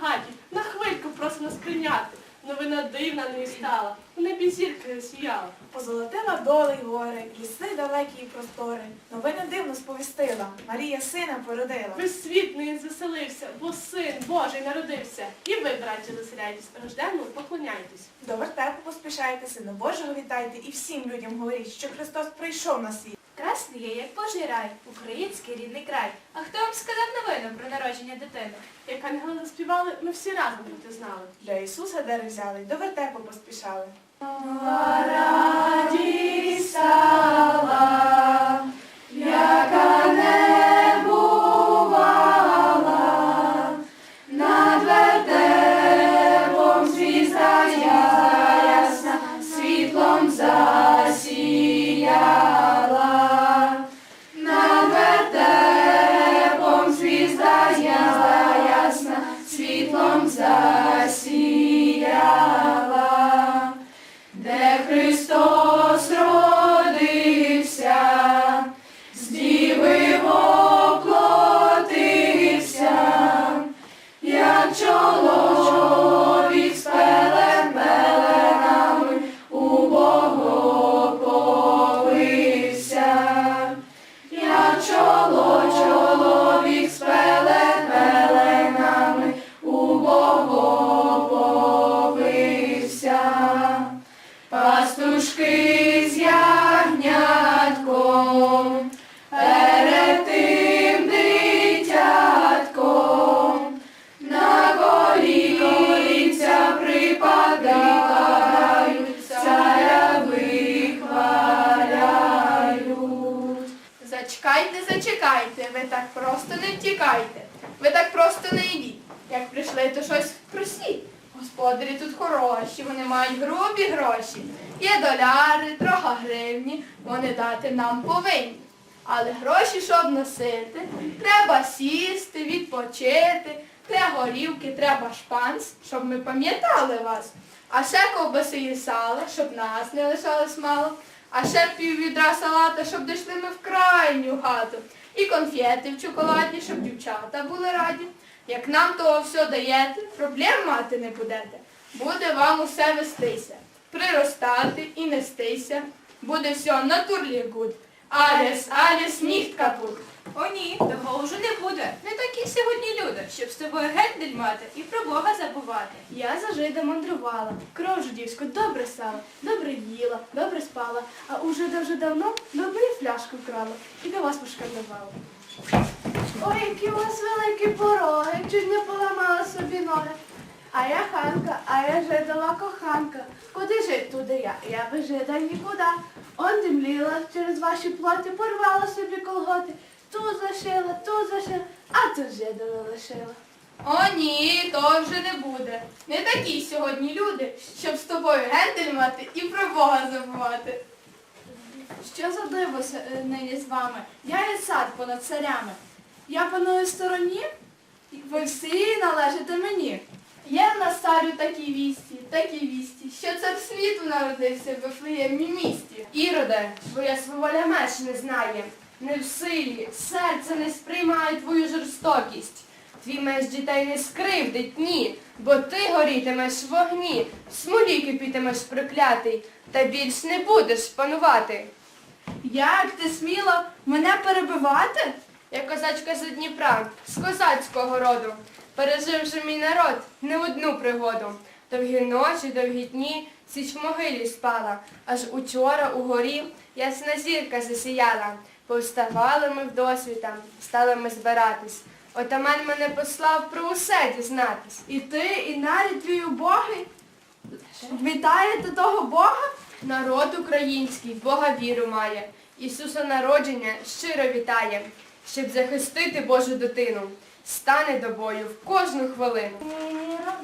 хаті на хвильку просто нас прийняти. Новина дивна не стала, в небі зірки сіяла. Позолотила доли й гори, ліси далекі й простори. Новини дивно сповістила. Марія сина породила. Весь світ нині звеселився, бо син Божий народився. І ви, браті, заселяйтесь, рожденному поклоняйтесь. До вертепу поспішайте, сина Божого вітайте і всім людям говоріть, що Христос прийшов на світ. Красний є, як Божий рай, український рідний край. А хто вам сказав новину про народження дитини? Як ангели заспівали, ми всі разом бути знали. Для Ісуса дари взяли, до вертепу поспішали. Зачекайте, зачекайте, ви так просто не втікайте. Ви так просто не йдіть. Як прийшли, то щось просіть. Господарі тут хороші, вони мають грубі гроші. Є доляри, трохи гривні, вони дати нам повинні. Але гроші, щоб носити, треба сісти, відпочити, треба горівки, треба шпанс, щоб ми пам'ятали вас. А ще ковбаси і сала, щоб нас не лишалось мало. А ще пів відра салата, щоб дійшли ми в крайню хату. І конфети в чоколаді, щоб дівчата були раді. Як нам того все даєте, проблем мати не будете. Буде вам усе вестися, приростати і нестися. Буде все натурлігуд. Аліс, аліс, ніхт капут. О ні, того вже не буде. Не такі сьогодні люди, щоб з тобою гендель мати і про Бога забувати. Я за жида мандрувала, кров жидівську добре сала, добре їла, добре спала, а у жида вже давно добрі фляжку вкрала і до вас пошкандувала. Ой, які у вас великі пороги, чуть не поламала собі ноги. А я ханка, а я жидова коханка. Куди жить, туди я, я без жида нікуди. Он димліла через ваші плоти, порвала собі колготи. Тут зашила, тут зашила, а тут жидове лишила. О, ні, то вже не буде. Не такі сьогодні люди, щоб з тобою гендель мати і про Бога забувати. Що за диво е, нині з вами? Я є цар понад царями. Я паную стороні, ви всі належите мені. Є в нас царю такі вісті, такі вісті, що цар світу народився в Вифлеємі місті. Іроде, твоя сваволя меч не знає, не в силі, серце не сприймає твою жорстокість. Твій меч дітей не скривдить, ні, бо ти горітимеш в вогні, в смолі кипітимеш проклятий, та більш не будеш панувати. Як ти сміла мене перебивати? Я козачка з Дніпра, з козацького роду, пережив же мій народ не одну пригоду. Довгі ночі, довгі дні, січ в могилі спала, аж учора угорі ясна зірка засіяла. Повставали ми вдосвіта, стали ми збиратись. Отаман мене послав про усе дізнатись. І ти, і навіть твій убогий вітаєте того Бога? Народ український Бога віру має, Ісуса народження щиро вітає, щоб захистити Божу дитину. Стане до бою в кожну хвилину.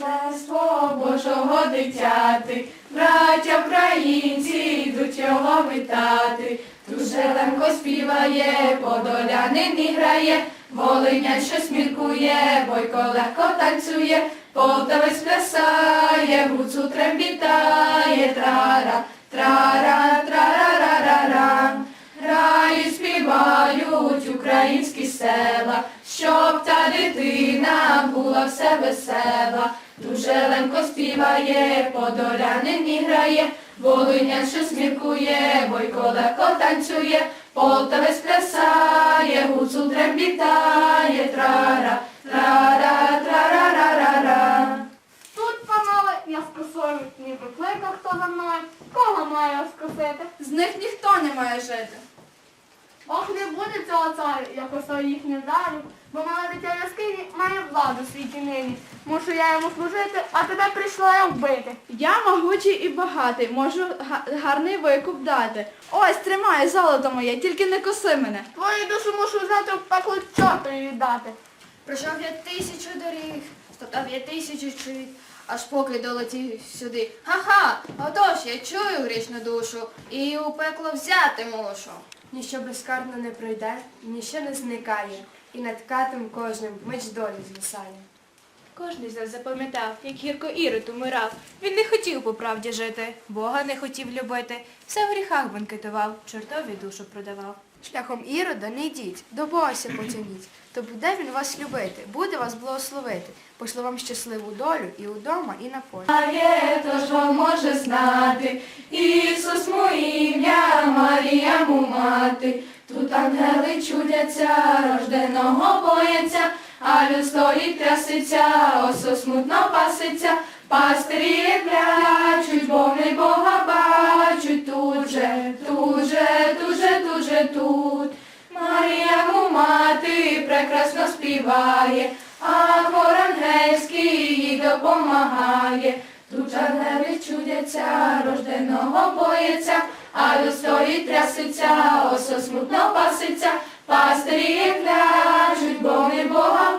Рождество Божого дитяти, браття українці йдуть його вітати. Тужеленко співає, подолянині грає, Волиня щось міркує, бойко легко танцює, Полтавець плясає, гуцу трембітає, трара, трара, трара-ра-ра-ра. Грають, співають українські села, щоб та дитина була все весела. Дуже лемко співає, подолянині грає, Волинян що сміркує, бойко легко танцює, Полтавець плясає, гуцул трембітає, трара, трара, трара-ра-ра-ра. Тут, панове, я скосую, ніби кликав хто за мною. Кого маю скосити? З них ніхто не має жити. Ох, не буде цього царю, я косою їх не вдарю, бо моя дитя яскині має владу світі нині. Мушу я йому служити, а тебе прийшла я вбити. Я могучий і багатий, можу гарний викуп дати. Ось, тримай золото моє, тільки не коси мене. Твою душу мушу взяти в пекло чортові віддати. Пройшов я тисячу доріг, стоптав я тисячу чит, аж поки долетів сюди. Ха-ха, отож я чую грішну душу і у пекло взяти мушу. Ніщо безкарно не пройде, ніщо не зникає, і над катом кожним меч долі звисає. Кожний з нас запам'ятав, як гірко Ірод умирав. Він не хотів по правді жити, Бога не хотів любити, все в гріхах банкетував, чортові душу продавав. Шляхом Ірода не йдіть, до Богася потяніть, то буде він вас любити, буде вас благословити, пошле вам щасливу долю і удома, і на полі. Є, тож вам може знати, Ісус моє ім'я, Марія му мати. Тут ангели чудяться, рожденого бояться, а люд стоїть трясеться, осо смутно паситься, пастирі плячуть, бо не Бога бачуть тут же, тут же, тут же, тут же тут. Марія му мати прекрасно співає, а хор ангельський їй допомагає. Тут ангели чудяться, рожденого боїться, а люд стоїть трясеться, осо смутно паситься, пастирі плячуть, бо не Бога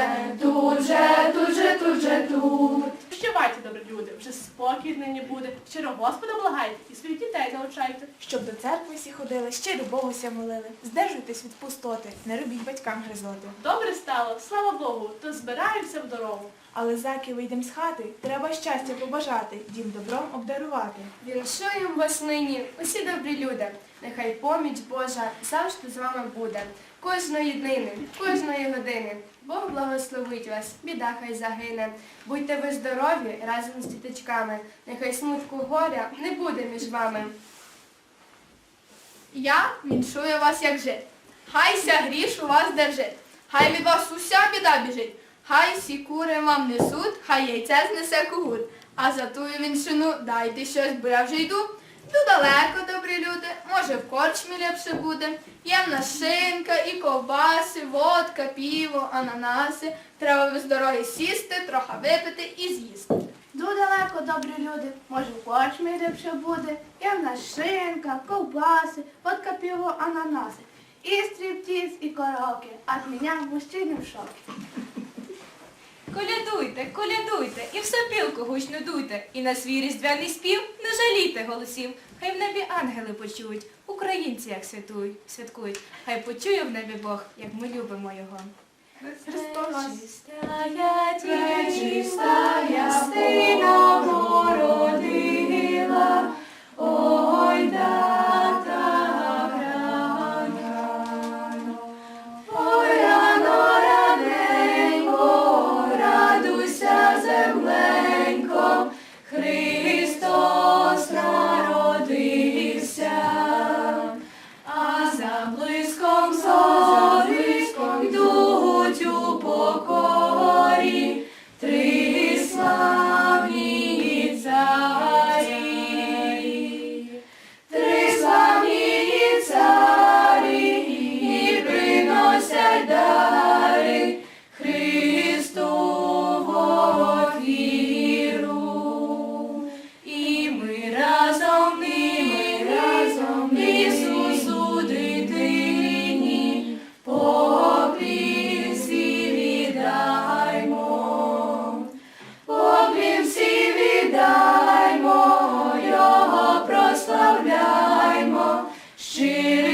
же, тут же, тут же, тут же, тут. Прощавайте, добрі люди, вже спокій нині буде. Щиро Господа благайте і своїх дітей навчайте. Щоб до церкви всі ходили, щиро Богуся молили. Здержуйтесь від пустоти, не робіть батькам гризоти. Добре стало, слава Богу, то збираємося в дорогу. Але заки вийдем з хати, треба щастя побажати, дім добром обдарувати. Віншуємо вас нині, усі добрі люди. Нехай поміч Божа завжди з вами буде. Кожної днини, кожної години. Бог благословить вас, біда хай загине. Будьте ви здорові разом з діточками. Нехай смутку горя не буде між вами. Я віншую вас як жит. Хай ся гріш у вас держить. Хай від вас уся біда біжить. Хай сі кури вам несуть, хай яйце знесе когут. А за тую віншину дайте щось, бо я вже йду. Йду далеко, добрі люди, може в корчмі ліпше буде. Є в шинка і ковбаси, водка, піво, ананаси. Треба без дороги сісти, трохи випити і з'їсти. Йду далеко, добрі люди, може в корчмі ліпше буде. Є в шинка, ковбаси, водка пиво, ананаси. І стріптіз, і караоке. От мене мужчини в шокі. Колядуйте, колядуйте, і в сопілку гучно дуйте, і на свій різдвяний спів не жалійте голосів. Хай в небі ангели почують, українці як святують, святкують. Хай почує в небі Бог, як ми любимо його. Христос. Ой, дата прославляймо,